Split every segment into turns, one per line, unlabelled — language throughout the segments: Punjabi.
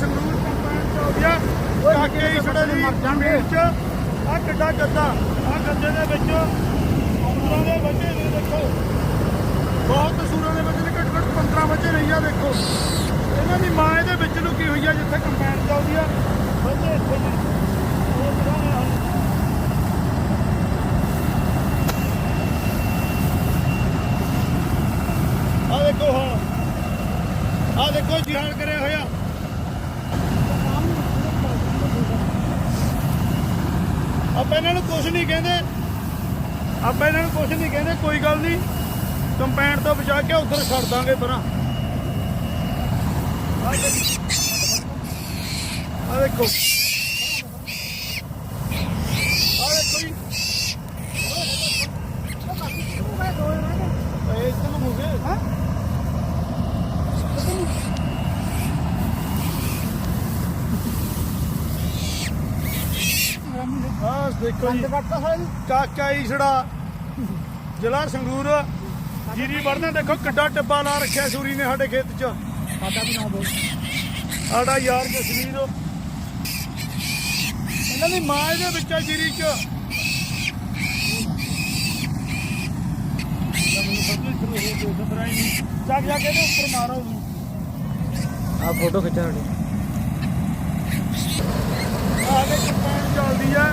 ਸੰਗਰੂਰ ਕੰਪਾਈਨ ਚ ਹੋ ਗਿਆ। ਕਾਕੇ ਹੀ ਛੜੇ ਦੀ ਵਿੱਚ ਆ ਕਿੱਡਾ ਗੱਦਾ। ਆ ਗੱਦੇ ਦੇ ਵਿੱਚ ਸੂਰਾਂ ਦੇ ਬੱਚੇ ਨੇ ਦੇਖੋ। ਬਹੁਤ ਸੂਰਾਂ ਦੇ ਬੱਚੇ ਨੇ ਘੱਟ ਘੱਟ 15 ਬੱਚੇ ਨਹੀਂ ਆ ਦੇਖੋ। ਇਹਨਾਂ ਦੀ ਮਾਂ ਇਹਦੇ ਵਿੱਚ ਲੁਕੀ ਹੋਈ ਆ ਜਿੱਥੇ ਕੰਪਾਈਨ ਚੱਲਦੀ ਆ। ਬੱਚੇ ਇੱਥੇ ਨੇ। ਉਹ ਤਰ੍ਹਾਂ ਨੇ। ਆ ਦੇਖੋ ਹਾਂ ਆ ਦੇਖੋ ਜਿਹਾਨ ਕਰਿਆ ਹੋਇਆ। ਆਪਾਂ ਇਹਨਾਂ ਨੂੰ ਕੁਝ ਨਹੀਂ ਕਹਿੰਦੇ। ਆਪਾਂ ਇਹਨਾਂ ਨੂੰ ਕੁਝ ਨਹੀਂ ਕਹਿੰਦੇ, ਕੋਈ ਗੱਲ ਨਹੀਂ। ਕੰਪੈਂਡ ਤੋਂ ਬਚਾ ਕੇ ਉਧਰ ਛੱਡ ਦਾਂਗੇ ਪਰਾਂ। ਆ ਦੇਖੋ। ਆ ਦੇਖੋ। ਆ ਦੇਖੋ ਜੀ। ਇਹ ਤਾਂ ਹੋ ਗਏ ਹਾਂ? ਆਹ ਦੇਖੋ ਜੀ। ਕਾਕਾ ਈਸੜਾ ਜ਼ਿਲ੍ਹਾ ਸੰਗਰੂਰ ਜੀਰੀ ਵੜਨਾ ਦੇਖੋ ਕਿੱਡਾ ਟੱਬਾ ਲਾ ਰੱਖਿਆ ਸੂਰੀ ਨੇ ਸਾਡੇ ਖੇਤ 'ਚ।
ਸਾਡਾ ਵੀ ਨਾ ਬੋਲ।
ਸਾਡਾ ਯਾਰ ਜਸਵੀਰ ਇਹਨਾਂ ਦੀ ਮਾਂ ਇਹਦੇ ਵਿੱਚ ਆ ਜੀਰੀ 'ਚ। ਚੱਕ ਜਾ ਕੇ ਇਹਦੇ ਉੱਪਰ ਮਾਰੋ
ਆ ਫੋਟੋ ਖਿੱਚਣ ਸਾਡੀ
ਆਹ ਦੇ ਕੰਪਾਈਨ ਚੱਲਦੀ ਆ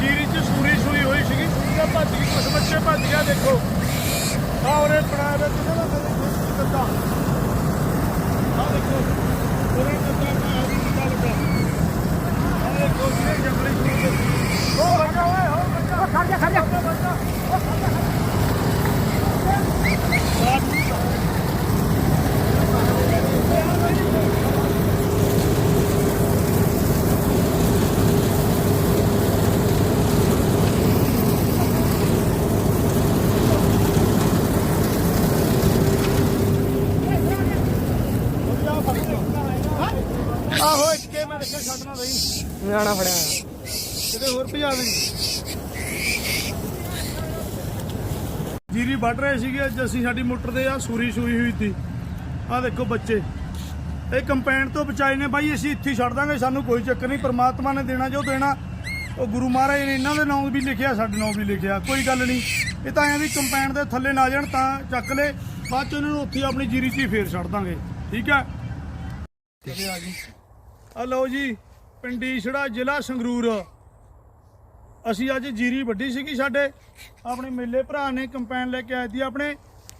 ਜੀਰੀ 'ਚ ਸੂਰੀ ਸੂਈ ਹੋਈ ਸੀਗੀ ਸੂਰੀ ਦਾ ਭੱਜ ਗਈ ਕੁਛ ਬੱਚੇ ਭੱਜ ਗਿਆ ਦੇਖੋ ਆਹ ਉਹਨੇ ਬਣਾਇਆ ਦਾ ਕਿਹਦਾ ਦਾ ਕੱਦਾ ਆਹ ਦੇਖੋ ਉਹਨੇ ਕੱਦਾ ਪਾਇਆ ਵੀ ਨਿਕਲ ਲੱਗਾ ਆਹ ਦੇਖੋ ਜਿਹੜੇ ਜੰਗਲੀ ਸੂਰ ਦੇ ਉਹ ਬੱਚਾ ਓਏ ਹੋ ਬੱਚਾ
ਖੜ ਜਾ ਖੜ ਜਾ
ਆਹੋ ਇੱਕੇ ਮੈਂ ਦੇਖਿਆ ਛੱਡਣਾ ਨਹੀਂ
ਨਿਆਣਾ ਫੜਿਆ। ਹੋਇਆ।
ਕਿਤੇ ਹੋਰ ਭਜਾ ਦੇ। ਜੀਰੀ ਵੱਢ ਰਹੇ ਸੀਗੇ ਅੱਜ ਅਸੀਂ ਸਾਡੀ ਮੋਟਰ ਦੇ ਆ ਸੂਰੀ ਸੂਈ ਹੋਈ ਸੀ ਆ ਦੇਖੋ ਬੱਚੇ। ਇਹ ਕੰਪੈਨ ਤੋਂ ਬਚਾਏ ਨੇ ਬਾਈ ਅਸੀਂ ਇੱਥੇ ਛੱਡ ਦਾਂਗੇ ਸਾਨੂੰ ਕੋਈ ਚੱਕਰ ਨਹੀਂ ਪ੍ਰਮਾਤਮਾ ਨੇ ਦੇਣਾ ਜੋ ਦੇਣਾ। ਉਹ ਗੁਰੂ ਮਹਾਰਾਜ ਨੇ ਇਹਨਾਂ ਦੇ ਨਾਮ ਵੀ ਲਿਖਿਆ ਸਾਡੇ ਨਾਮ ਵੀ ਲਿਖਿਆ ਕੋਈ ਗੱਲ ਨਹੀਂ। ਇਹ ਤਾਂ ਐਂ ਵੀ ਕੰਪੈਨ ਦੇ ਥੱਲੇ ਨਾ ਜਾਣ ਤਾਂ ਚੱਕ ਲੈ ਬਾਅਦ ਚ ਉਹਨਾਂ ਨੂੰ ਉੱਥੇ ਆਪਣੀ ਜੀਰੀ 'ਚ ਹੀ ਫੇਰ ਛੱਡ ਦਾਂਗੇ। ਠੀਕ ਹੈ ਚਲੇ ਆ ਜੀ ਆ ਲਓ ਜੀ, ਪਿੰਡੀ ਛੜਾ ਜ਼ਿਲ੍ਹਾ ਸੰਗਰੂਰ। ਅਸੀਂ ਅੱਜ ਜੀਰੀ ਵੱਡੀ ਸੀਗੀ ਸਾਡੇ। ਆਪਣੇ ਮੇਲੇ ਭਰਾ ਨੇ ਕੰਪੈਨ ਲੈ ਕੇ ਆਏ ਸੀ ਆਪਣੇ।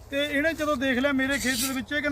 ਤੇ ਇਹਨੇ ਜਦੋਂ ਦੇਖ ਲਿਆ ਮੇਰੇ ਖੇਤ ਦੇ ਵਿੱਚ, ਇਹ ਕਹਿੰਦਾ